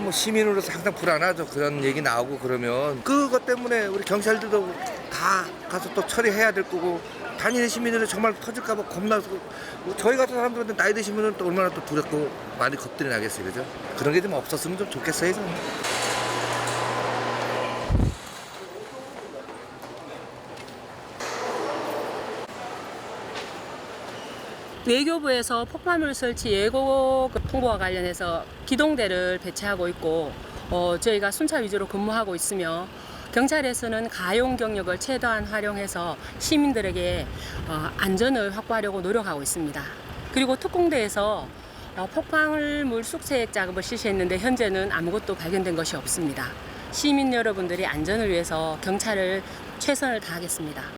뭐 시민으로서 항상 불안하죠. 그런 얘기 나오고 그러면 그것 때문에 우리 경찰들도 다 가서 또 처리해야 될 거고 단일 시민들은 정말 터질까봐 겁나서 뭐 저희 같은 사람들한테 나이 드시면은 또 얼마나 또 두렵고 많이 겁들이 나겠어요, 그죠? 그런 게 좀 없었으면 좀 좋겠어요, 저는. 외교부에서 폭발물 설치 예고 통보와 관련해서 기동대를 배치하고 있고 어, 저희가 순찰 위주로 근무하고 있으며 경찰에서는 가용 경력을 최대한 활용해서 시민들에게 어, 안전을 확보하려고 노력하고 있습니다. 그리고 특공대에서 어, 폭발물 숙색 작업을 실시했는데 현재는 아무것도 발견된 것이 없습니다. 시민 여러분들이 안전을 위해서 경찰을 최선을 다하겠습니다.